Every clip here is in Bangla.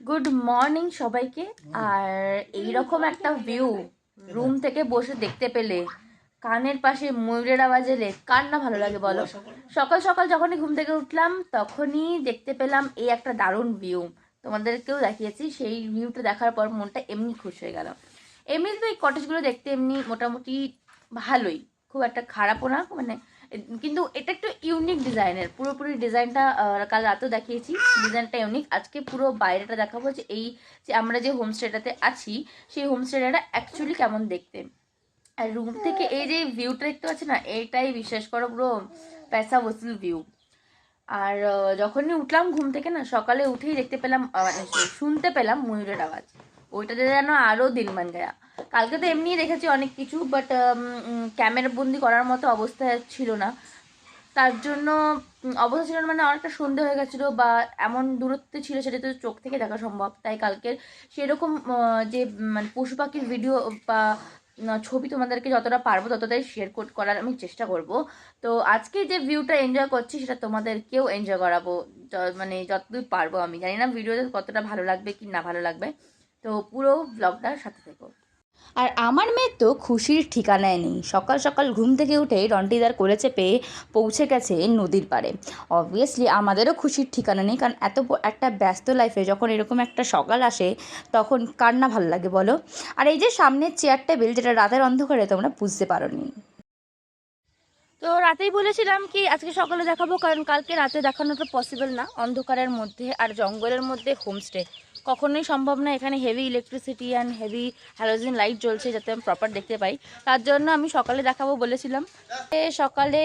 গুড মর্নিং সবাইকে। আর এইরকম একটা ভিউ রুম থেকে বসে দেখতে পেলে কানের পাশে ময়ূরের আওয়াজ এলে কার না ভালো লাগে বলো? সকাল সকাল যখনই ঘুম থেকে উঠলাম, তখনই দেখতে পেলাম এই একটা দারুণ ভিউ তোমাদেরকেও দেখিয়েছি, সেই ভিউটা দেখার পর মনটা এমনি খুশ হয়ে গেল। এমনি তো এই কটেজগুলো দেখতে এমনি মোটামুটি ভালোই। খুব একটা খারাপও না মানে কিন্তু এটা একটু ইউনিক ডিজাইনের পুরোপুরি ডিজাইনটা কাল রাতেও দেখিয়েছি। ডিজাইনটা ইউনিক আজকে পুরো বাইরেটা দেখাবো যে এই যে আমরা যে হোমস্টেটাতে আছি, সেই হোমস্টেটা অ্যাকচুয়ালি কেমন দেখতে। আর রুম থেকে এই যে ভিউটা দেখতে পাচ্ছি না, এইটাই বিশ্বাস করো পুরো পেশা বসুল ভিউ আর যখনই উঠলাম ঘুম থেকে না, সকালে উঠেই দেখতে পেলাম মানে শুনতে পেলাম ময়ূরের আওয়াজ। ওইটাতে যেন আরও দিন মান গয়া। কালকে তো এমনিই দেখেছি অনেক কিছু বাট ক্যামেরা বন্দি করার মতো অবস্থা ছিল না। তার জন্য অবস্থা ছিল মানে অনেকটা সন্ধে হয়ে গেছিল বা এমন দূরত্বে ছিল সেটা তো চোখ থেকে দেখা সম্ভব। তাই কালকের সেরকম যে মানে পশু পাখির ভিডিও বা ছবি তোমাদেরকে যতটা পারব ততটাই শেয়ার করার আমি চেষ্টা করব। তো আজকে যে ভিউটা এনজয় করছি সেটা তোমাদেরকেও এনজয় করাবো। মানে যতদূর পারব আমি। জানি না ভিডিওতে কতটা ভালো লাগবে কি না ভালো লাগবে। তো পুরো ব্লগটার সাথে থেকো। আর আমার মেয়ের তো খুশির ঠিকানায় নেই। সকাল সকাল ঘুম থেকে উঠে রন্টিদার কোলে চেপে পৌঁছে গেছে নদীর পাড়ে। অবভিয়াসলি আমাদেরও খুশির ঠিকানা নেই, কারণ এত একটা ব্যস্ত লাইফে যখন এরকম একটা সকাল আসে, তখন কার না ভালো লাগে বলো? আর এই যে সামনের চেয়ার টেবিল যেটা রাতের অন্ধকারে তোমরা বুঝতে পারো নি তো রাতেই বলেছিলাম কি, আজকে সকালে দেখাবো, কারণ কালকে রাতে দেখানোটা পসিবল না। অন্ধকারের মধ্যে আর জঙ্গলের মধ্যে হোমস্টে কখনোই সম্ভব না, এখানে heavy electricity and heavy halogen light জ্বলছে যাতে আমি প্রপার দেখতে পাই। তার জন্য আমি সকালে দেখাবো বলেছিলাম। সকালে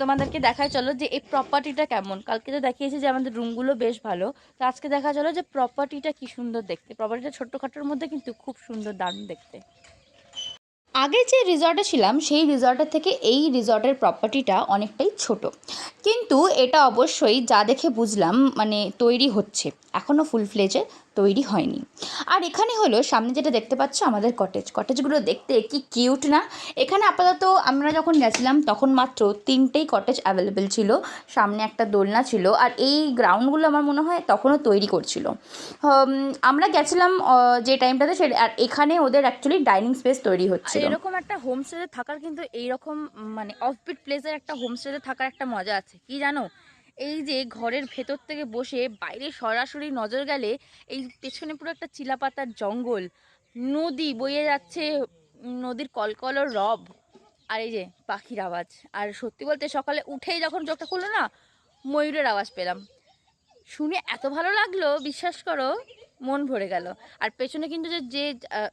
তোমাদেরকে দেখায় চলো যে এই প্রপার্টিটা কেমন। কালকে তো দেখিয়েছি যে আমাদের রুমগুলো বেশ ভালো। তো আজকে দেখা চলো যে প্রপার্টিটা কি সুন্দর দেখতে। প্রপার্টিটা ছোট্টখাটোর মধ্যে কিন্তু খুব সুন্দর দারুণ দেখতে। আগে যে রিসর্টে ছিলাম, সেই রিসর্টের থেকে এই রিসর্টের প্রপার্টিটা অনেকটাই ছোট। কিন্তু এটা অবশ্যই যা দেখে বুঝলাম মানে তৈরি হচ্ছে। এখনও ফুল ফ্লেজে তৈরি হয়নি। আর এখানে হলো সামনে যেটা দেখতে পাচ্ছ আমাদের কটেজ কটেজগুলো দেখতে কি কিউট না? এখানে আপাতত আমরা যখন গেছিলাম তখন মাত্র তিনটেই কটেজ অ্যাভেলেবেল ছিল। সামনে একটা দোলনা ছিল। আর এই গ্রাউন্ডগুলো আমার মনে হয় তখনও তৈরি করছিল। আমরা গেছিলাম যে টাইমটাতে সে আর এখানে ওদের অ্যাকচুয়ালি ডাইনিং স্পেস তৈরি হচ্ছে এরকম একটা হোমস্টেতে থাকার কিন্তু এইরকম মানে অফবিট প্লেসের একটা হোমস্টেতে থাকার একটা মজা আছে। কি জানো? এই যে ঘরের ভেতর থেকে বসে বাইরে সরাসরি নজর গেলে এই পেছনে পুরো একটা চিলাপাতার জঙ্গল। নদী বয়ে যাচ্ছে, নদীর কলকল রব। আর এই যে পাখির আওয়াজ। আর সত্যি বলতে সকালে উঠেই যখন চোখটা খুললো না, ময়ূরের আওয়াজ পেলাম। শুনে এত ভালো লাগল, বিশ্বাস করো, মন ভরে গেল। আর পেছনে কিন্তু যে যে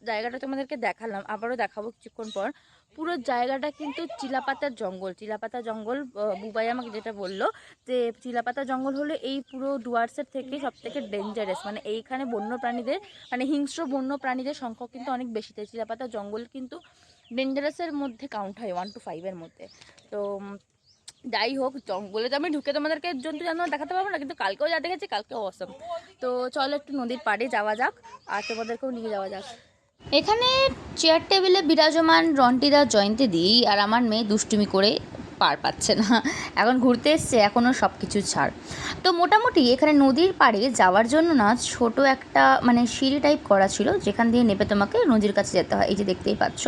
জায়গাটা তোমাদেরকে দেখালাম, আবারও দেখাবো কিছুক্ষণ পর। পুরো জায়গাটা কিন্তু চিলাপাতার জঙ্গল। চিলাপাতা জঙ্গল বুবাই আমাকে যেটা বলল যে চিলাপাতা জঙ্গল হলো এই পুরো ডুয়ার্সের থেকে সব থেকে ডেঞ্জারাস মানে এইখানে বন্য প্রাণীদের মানে হিংস্র বন্য প্রাণীদের সংখ্যা কিন্তু অনেক বেশি। তাই চিলাপাতা জঙ্গল কিন্তু ডেঞ্জারাসের মধ্যে কাউন্ট হয় ওয়ান টু ফাইভের মধ্যে। তো যাই হোক, জঙ্গলে তো আমি ঢুকে তোমাদেরকে জন্তু জানোয়ার দেখাতে পারব না, কিন্তু কালকেও যা দেখেছি, কালকেও অসম তো চলো একটু নদীর পাড়ে যাওয়া যাক, আর তোমাদেরকেও নিয়ে যাওয়া যাক। এখানে চেয়ার টেবিলে বিরাজমান রন্টিদা জয়ন্তীদি আর আমার মেয়ে দুষ্টুমি করে পার পাচ্ছে না। এখন ঘুরতে এসছে এখনও সব কিছু ছাড়। তো মোটামুটি এখানে নদীর পাড়ে যাওয়ার জন্য না ছোট একটা মানে সিঁড়ি টাইপ করা ছিল, যেখান দিয়ে নেপে তোমাকে নদীর কাছে যেতে হয়, এই যে দেখতেই পাচ্ছ।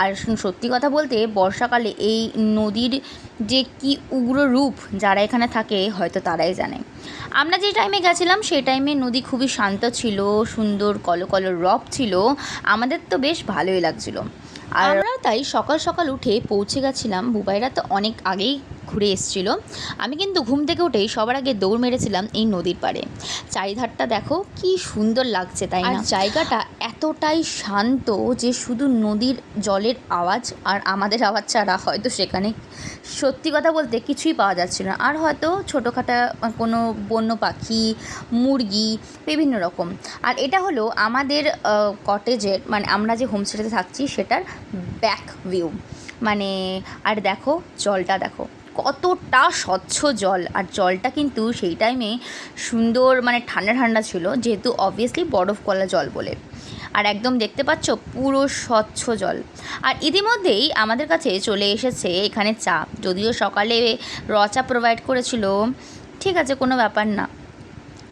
আর সত্যি কথা বলতে বর্ষাকালে এই নদীর যে কি উগ্র রূপ যারা এখানে থাকে, হয়তো তারাই জানে। আমরা যে টাইমে গেছিলাম, সেই টাইমে নদী খুবই শান্ত ছিল, সুন্দর কলকল রব ছিল, আমাদের তো বেশ ভালোই লাগছিল। আর তাই সকাল সকাল উঠে পৌঁছে গেছিলাম। বুবাইরা তো অনেক আগেই ঘুরে এসেছিল। আমি কিন্তু ঘুম থেকে উঠেই সবার আগে দৌড় মেরেছিলাম এই নদীর পাড়ে। চারিধারটা দেখো কি সুন্দর লাগছে, তাই না? জায়গাটা এতটাই শান্ত যে শুধু নদীর জলের আওয়াজ আর আমাদের আওয়াজ ছাড়া হয়তো সেখানে সত্যি কথা বলতে কিছুই পাওয়া যাচ্ছিল না। আর হয়তো ছোটোখাটো কোনো বন্য পাখি, মুরগি, বিভিন্ন রকম। আর এটা হলো আমাদের কটেজের মানে আমরা যে হোমস্টেতে থাকছি সেটার ব্যাক ভিউ মানে আর দেখো জলটা দেখো। কতটা স্বচ্ছ জল। আর জলটা কিন্তু সেই টাইমে সুন্দর মানে ঠান্ডা ঠান্ডা ছিল, যেহেতু অবভিয়াসলি বরফ কলা জল বলে। আর একদম দেখতে পাচ্ছ পুরো স্বচ্ছ জল। আর ইতিমধ্যেই আমাদের কাছে চলে এসেছে এখানে চা। যদিও সকালে র চা প্রোভাইড করেছিল, ঠিক আছে, কোনো ব্যাপার না।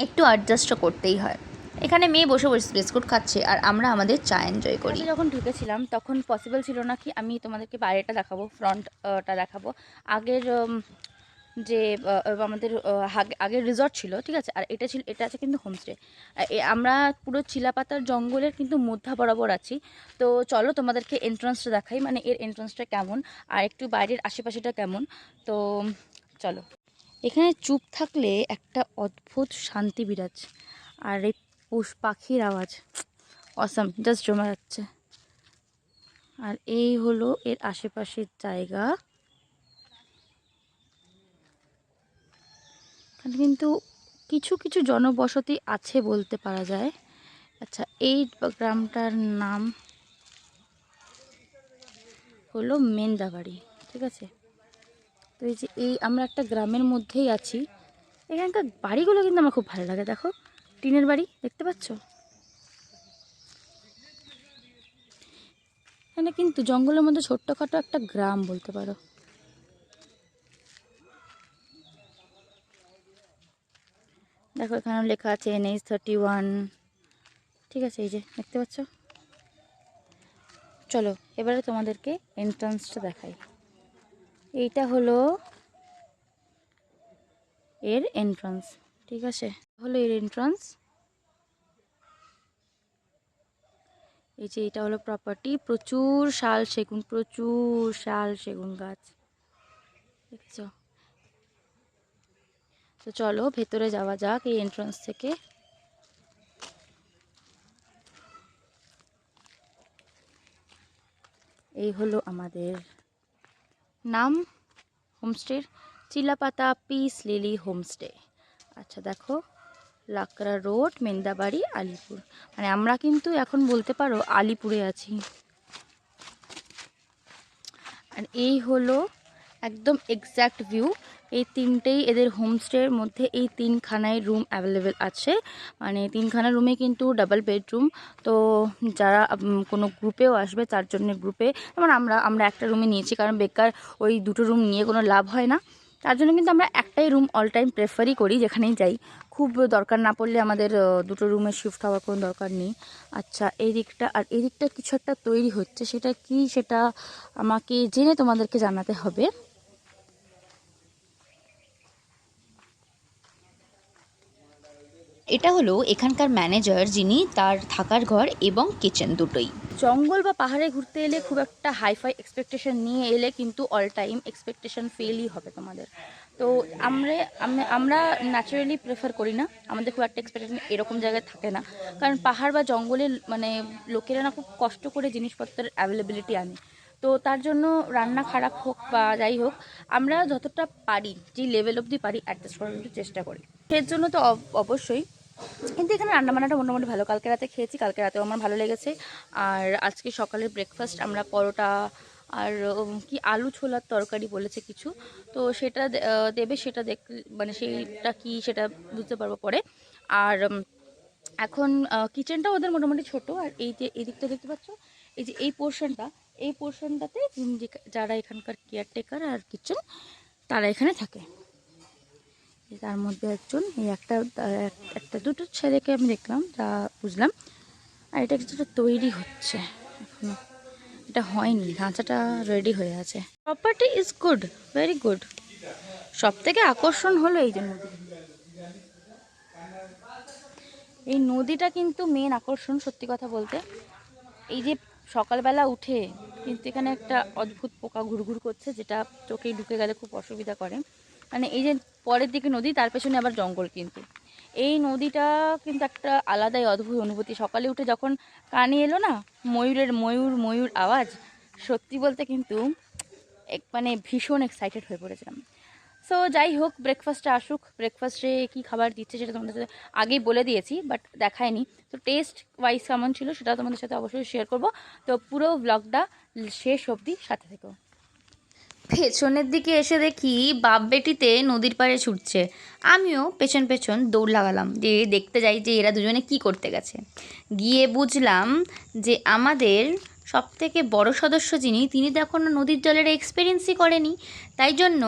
একটু অ্যাডজাস্টও করতেই হয়। এখানে মেয়ে বসে বসে বিস্কুট খাচ্ছে আর আমরা আমাদের চা এনজয় করি। যখন ঢুকেছিলাম, তখন পসিবল ছিল না কি আমি তোমাদেরকে বাইরেটা দেখাবো, ফ্রন্টটা দেখাবো। আগের যে আমাদের আগের রিসর্ট ছিল, ঠিক আছে? আর এটা ছিল, এটা আছে কিন্তু হোমস্টে আমরা পুরো চিলাপাতার জঙ্গলের কিন্তু মধ্যা বরাবর আছি। তো চলো তোমাদেরকে এন্ট্রান্সটা দেখাই মানে এর এন্ট্রান্সটা কেমন আর একটু বাইরের আশেপাশেটা কেমন। তো চলো। এখানে চুপ থাকলে একটা অদ্ভুত শান্তি বিরাজ। আর এই পুষ পাখির আওয়াজ। অসাম জাস্ট জমা যাচ্ছে। আর এই হলো এর আশেপাশের জায়গা। কিন্তু কিছু কিছু জনবসতি আছে বলতে পারা যায়। আচ্ছা এই গ্রামটার নাম হলো মেন্দাবাড়ি, ঠিক আছে? তো এই যে এই আমরা একটা গ্রামের মধ্যেই আছি। এখানকার বাড়িগুলো কিন্তু আমার খুব ভালো লাগে, দেখো। টিনের বাড়ি দেখতে পাচ্ছ? এখানে কিন্তু জঙ্গলের মধ্যে ছোট্টখাটো একটা গ্রাম বলতে পারো। দেখো এখানে লেখা আছে এনএইচ থার্টি ওয়ান ঠিক আছে, এই যে, দেখতে পাচ্ছ? চলো, এবারে তোমাদেরকে এন্ট্রান্সটা দেখাই। এইটা হলো এর এন্ট্রান্স ঠিক আছে? হলো এর এন্ট্রান্স এই যে এটা হলো প্রপার্টি প্রচুর শাল সেগুন, প্রচুর শাল সেগুন গাছ। দেখেছ? তো চলো, ভেতরে যাওয়া যাক এই এন্ট্রান্স থেকে। এই হলো আমাদের নাম হোমস্টের চিলাপাতা পিস লিলি হোমস্টে আচ্ছা দেখো। লাকড়া রোড, মেন্দাবাড়ি, আলিপুর। মানে আমরা কিন্তু এখন বলতে পারো আলিপুরে আছি। আর এই হলো একদম এক্স্যাক্ট ভিউ এই তিনটেই এদের হোমস্টের মধ্যে এই তিনখানায় রুম অ্যাভেলেবেল আছে। মানে তিনখানা রুমে কিন্তু ডাবল বেডরুম তো যারা কোনো গ্রুপেও আসবে, তার জন্য গ্রুপে যেমন আমরা আমরা একটা রুমে নিয়েছি, কারণ বেকার ওই দুটো রুম নিয়ে কোনো লাভ হয় না। তার জন্য কিন্তু আমরা একটাই রুম অল টাইম প্রেফারই করি, যেখানেই যাই। খুব দরকার না পড়লে আমাদের দুটো রুমে শিফট হওয়ার কোনো দরকার নেই। আচ্ছা এই দিকটা, আর এই দিকটা কিছু একটা তৈরি হচ্ছে, সেটা কি? সেটা আমাকে জেনে তোমাদেরকে জানাতে হবে। এটা হলো এখানকার ম্যানেজার যিনি তার থাকার ঘর এবং কিচেন দুটোই। জঙ্গল বা পাহাড়ে ঘুরতে এলে খুব একটা হাইফাই এক্সপেকটেশন নিয়ে এলে কিন্তু অল টাইম এক্সপেকটেশন ফেলই হবে তোমাদের। তো আমরা, আমরা- ন্যাচারালি প্রেফার করি না। আমাদের খুব একটা এক্সপেকটেশন এরকম জায়গায় থাকে না। কারণ পাহাড় বা জঙ্গলে মানে লোকেরা না খুব কষ্ট করে জিনিসপত্রের অ্যাভেলেবিলিটি আনে। তো তার জন্য রান্না খারাপ হোক বা যাই হোক, আমরা যতটা পারি যে লেভেল অবধি পারি অ্যাডজাস্ট করার চেষ্টা করি। এর জন্য তো অব- অবশ্যই কিন্তু এখানে রান্নাবান্নাটা মোটামুটি ভালো। কালকে রাতে খেয়েছি, কালকে রাতেও আমার ভালো লেগেছে। আর আজকে সকালের ব্রেকফাস্ট আমরা পরোটা আর কি আলু ছোলার তরকারি বলেছে কিছু। তো সেটা দেবে, সেটা দেখ মানে সেইটা কি সেটা বুঝতে পারব পরে। আর এখন কিচেনটা ওদের মোটামুটি ছোট। আর এই যে এই দিকটা দেখতে পাচ্ছ? এই যে এই পোর্শনটা এই পোর্শনটাতে যারা এখানকার কেয়ারটেকার আর কিচেন তারা এখানে থাকে। তার মধ্যে একজন, এই একটা একটা দুটো ছেলেকে আমি দেখলাম, যা বুঝলাম। আর এটা কিছুটা তৈরি হচ্ছে এখনও। এটা হয়নি ঢাঁচাটা রেডি হয়ে আছে। Property is good very good সব থেকে আকর্ষণ হলো এই যে এই নদীটা কিন্তু মেন আকর্ষণ, সত্যি কথা বলতে। এই যে সকালবেলা উঠে কিন্তু এখানে একটা অদ্ভুত পোকা ঘুরঘুর করছে, যেটা চোখে ঢুকে গেলে খুব অসুবিধা করে। মানে এই যে পরের দিকে নদী, তার পেছনে আবার জঙ্গল কিন্তু। এই নদীটা কিন্তু একটা আলাদাই অদ্ভুত অনুভূতি। সকালে উঠে যখন কানে এলো না, ময়ূরের ময়ূর ময়ূর আওয়াজ, সত্যি বলতে কিন্তু এক মানে ভীষণ এক্সাইটেড হয়ে পড়েছিলাম। সো যাই হোক ব্রেকফাস্টে আসুক ব্রেকফাস্টে কী খাবার দিচ্ছে সেটা তোমাদের সাথে আগেই বলে দিয়েছি বাট দেখায়নি। তো টেস্ট ওয়াইজ কেমন ছিল সেটা তোমাদের সাথে অবশ্যই শেয়ার করব। তো পুরো ব্লগটা শেষ অবধি সাথে থেকো। পেছনের দিকে এসে দেখি বাপ বেটিতে নদীর পাড়ে ছুটছে। আমিও পেছন পেছন দৌড় লাগালাম যে দেখতে যাই যে এরা দুজনে কি করতে গেছে। গিয়ে বুঝলাম যে আমাদের সব থেকে বড় সদস্য যিনি তিনি তো এখনও নদীর জলের এক্সপিরিয়েন্সই করেনি। তাই জন্য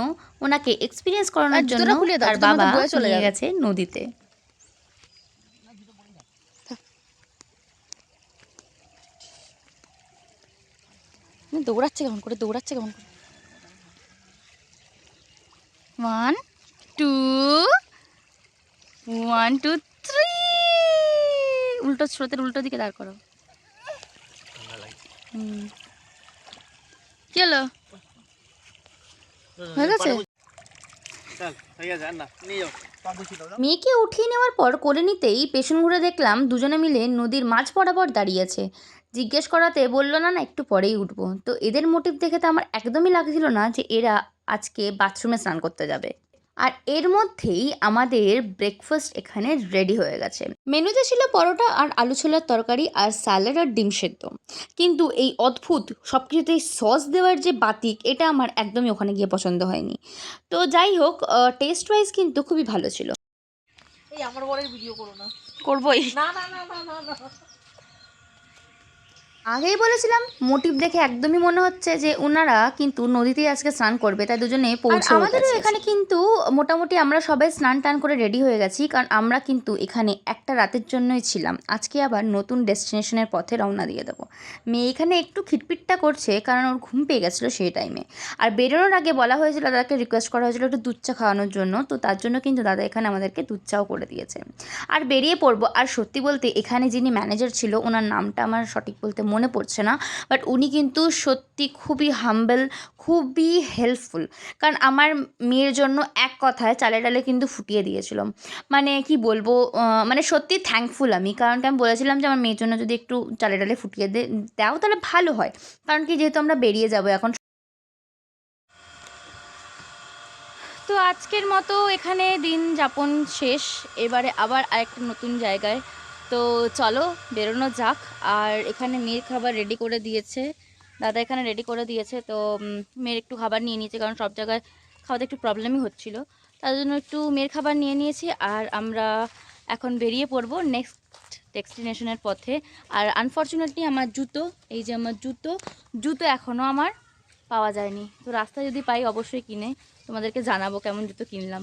ওনাকে এক্সপিরিয়েন্স করানোর জন্য তার বাবা চলে গেছে নদীতে। দৌড়াচ্ছে কেমন করে দৌড়াচ্ছে কেমন করে? One two one two three উল্টো স্রোতের উল্টো দিকে দাঁড় করো। কি হলো? হয়ে গেছে? মেয়েকে উঠিয়ে নেওয়ার পর কোলে নিতেই পেছন ঘুরে দেখলাম দুজনে মিলে নদীর মাঝ বরাবর দাঁড়িয়ে আছে। জিজ্ঞেস করাতে বলল না না একটু পরেই উঠবো। তো এদের মোটিভ দেখে তো আমার একদমই লাগছিল না যে এরা আজকে বাথরুমে স্নান করতে যাবে। আর এর মধ্যেই আমাদের ব্রেকফাস্ট এখানে রেডি হয়ে গেছে। মেনুতে ছিল পরোটা আর আলু ছোলার তরকারি আর স্যালাড আর ডিম সেদ্ধ। কিন্তু এই অদ্ভুত সব কিছুতেই সস দেওয়ার যে বাতিক এটা আমার একদমই ওখানে গিয়ে পছন্দ হয়নি। তো যাই হোক টেস্ট ওয়াইজ কিন্তু খুবই ভালো ছিল। এই আমার বরের ভিডিও করো না। করবোই। না না না না না না। আগেই বলেছিলাম মোটিভ দেখে একদমই মনে হচ্ছে যে ওনারা কিন্তু নদীতেই আজকে স্নান করবে তাই দুজনে পৌঁছে আমাদেরও এখানে কিন্তু মোটামুটি আমরা সবাই স্নান টান করে রেডি হয়ে গেছি কারণ আমরা কিন্তু এখানে একটা রাতের জন্যই ছিলাম। আজকে আবার নতুন ডেস্টিনেশনের পথে রওনা দিয়ে দেবো। মেয়ে এখানে একটু খিটপিটটা করছে কারণ ওর ঘুম পেয়ে গেছিল সেই টাইমে আর বেরোনোর আগে বলা হয়েছিল দাদাকে রিকোয়েস্ট করা হয়েছিল একটু দুধ চা খাওয়ানোর জন্য তো তার জন্য কিন্তু দাদা এখানে আমাদেরকে দুধ চাও করে দিয়েছে। আর বেরিয়ে পড়ব আর সত্যি বলতে এখানে যিনি ম্যানেজার ছিল ওনার নামটা আমার সঠিক বলতে মনে পড়ছে না বাট উনি কিন্তু সত্যি খুবই হাম্বেল খুবই হেল্পফুল কারণ আমার মেয়ের জন্য এক কথায় চালে ডালে কিন্তু ফুটিয়ে দিয়েছিলাম। মানে কি বলব মানে সত্যি থ্যাঙ্কফুল আমি। কারণ আমি বলেছিলাম যে আমার মেয়ের জন্য যদি একটু চালে ডালে ফুটিয়ে দাও, তাহলে ভালো হয়। কারণ কি যেহেতু আমরা বেরিয়ে যাব এখন তো আজকের মতো এখানে দিন যাপন শেষ। এবারে আবার আরেকটা নতুন জায়গায় তো চলো, বেরোনো যাক। আর এখানে মেয়ের খাবার রেডি করে দিয়েছে। দাদা এখানে রেডি করে দিয়েছে, তো মেয়ের একটু খাবার নিয়ে নিয়েছে, কারণ সব জায়গায় খাওয়াতে একটু প্রবলেমই হচ্ছিল। তার জন্য একটু মেয়ের খাবার নিয়ে নিয়েছি, আর আমরা এখন বেরিয়ে পড়ব নেক্সট ডেস্টিনেশনের পথে। আর আনফর্চুনেটলি আমার জুতো, এই যে আমার জুতো জুতো এখনও আমার পাওয়া যায়নি। তো রাস্তায় যদি পাই অবশ্যই কিনে। তোমাদেরকে জানাব কেমন জুতো কিনলাম।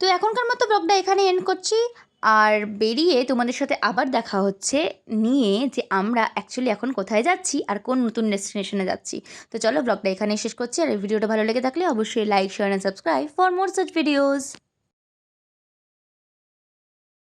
তো এখনকার মতো ব্লগটা এখানে এন্ড করছি। আর বেরিয়ে তোমাদের সাথে আবার দেখা হচ্ছে নিয়ে যে আমরা অ্যাকচুয়ালি এখন কোথায় যাচ্ছি আর কোন নতুন ডেস্টিনেশনে যাচ্ছি। তো চলো ব্লগটা এখানে শেষ করছি আর এই ভিডিওটা ভালো লেগে থাকলে অবশ্যই like share and subscribe for more such videos